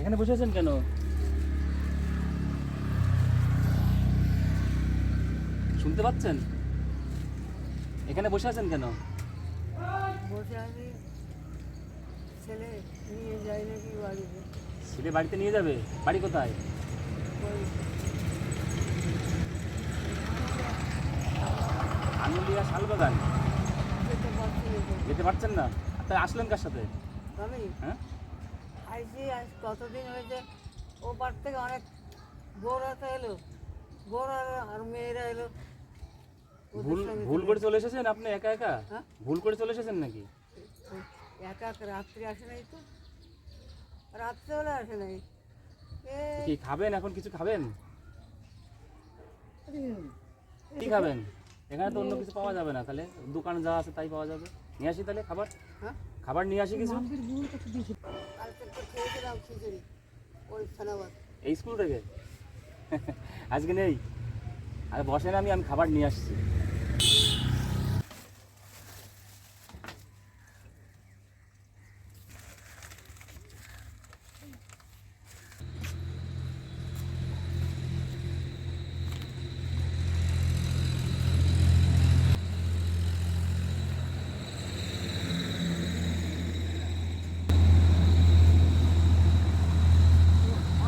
এখানে বসে আছেন কেন? শুনতে পাচ্ছেন? এখানে বসে আছেন কেন? বসে আছি। ছেলে নিয়ে যায় নাকি বাড়িতে? ছেলে বাড়িতে নিয়ে যাবে? বাড়ি কোথায়? আঙুলিয়া শালবাগান। যেতে পারছেন না? আপনি আসলেন কার সাথে? আমি? হ্যাঁ? আইসি আজ কতদিন হয়েছে? ও পার থেকে অনেক বউরা তো এলো। বউরা আর মেয়েরা এলো। ভুল ভুল করে চলে এসেছেন আপনি একা একা? হ্যাঁ? ভুল করে চলে এসেছেন নাকি? একা একা রাত্রি আসে নাই তো। রাত্রেবেলা আসে নাই। কি খাবেন? এখন কিছু খাবেন? কি খাবেন? এখানে তো অন্য কিছু পাওয়া যাবে না তাহলে। দোকান যা আছে তাই পাওয়া যাবে। নিয়ে আসি তাহলে খাবার? হ্যাঁ? খাবার নিয়ে আসি কিছু? এই স্কুল আজকে নেই। আর বসেন আমি আমি খাবার নিয়ে আসছি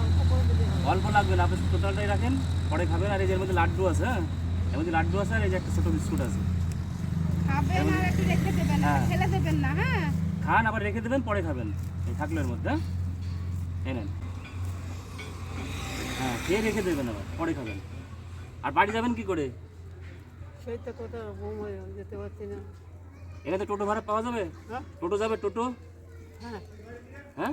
অল্প করে দিলে হবে। অল্প লাগবে না আপনি টোটালটাই রাখেন পরে খাবেন। আর এই যে এর মধ্যে লাড্ডু আছে হ্যাঁ? এর মধ্যে লাড্ডু আছে আর এই যে একটা ছোটো বিস্কুট আছে। খাবেন আর একটু রেখে দেবেন আর হ্যাঁ। ফেলে দেবেন না হ্যাঁ? খান আবার রেখে দেবেন পরে খাবেন। এই থাকল এর মধ্যে হ্যাঁ? এই নেন। হ্যাঁ খেয়ে রেখে দেবেন আবার? পরে খাবেন। আর বাড়ি যাবেন কি করে? সেই তো কোথাও বৌমা যেতে পারছি না। এখানে টোটো ভাড়া পাওয়া যাবে? হ্যাঁ। টোটো যাবে টোটো? হ্যাঁ। হ্যাঁ?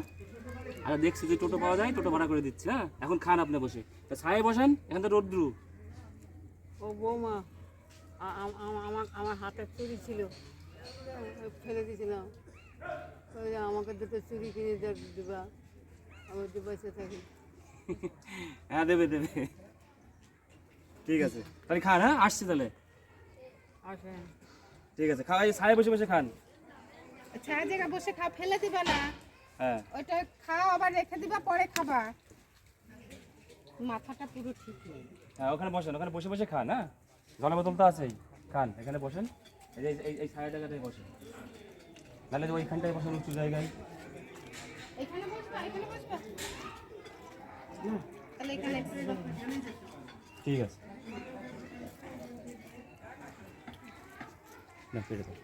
আরে দেখছি যে টোটো পাওয়া যায় টোটো ভাড়া করে দিচ্ছি হ্যাঁ? এখন খান আপনি বসে। তা ছায়ে বসেন এখান থেকে রোদ্রু ও বৌমা আমার আমার হাতে চুরি ছিল। ফেলে দিয়েছিলাম। আমাকে দুটো চুরি কিনে দে- দিবা। আমি দু পয়সা থাকি। হ্যাঁ দেবে দেবে। ঠিক আছে। তাহলে খান হ্যাঁ? আসছি তাহলে। ঠিক আছে খাওয়া ছায়ে বসে বসে খান। ছায়া জায়গা বসে খা ফেলে দিবে না। হ্যাঁ। ওইটা খাও আবার রেখে দিবা পরে খাবা। মাথাটা পুরো ঠিক নেই। হ্যাঁ ওখানে বসেন ওখানে বসে বসে খান হ্যাঁ? জলের বোতল তো আছেই খান এখানে বসেন। এই যে এই এই ছায়া জায়গাটায় বসেন। নাহলে ওইখানটায় বসেন উঁচু জায়গায়। এখানে বসবা এখানে বসবা। তাহলে এখানে ঠিক আছে। না পেরে দাও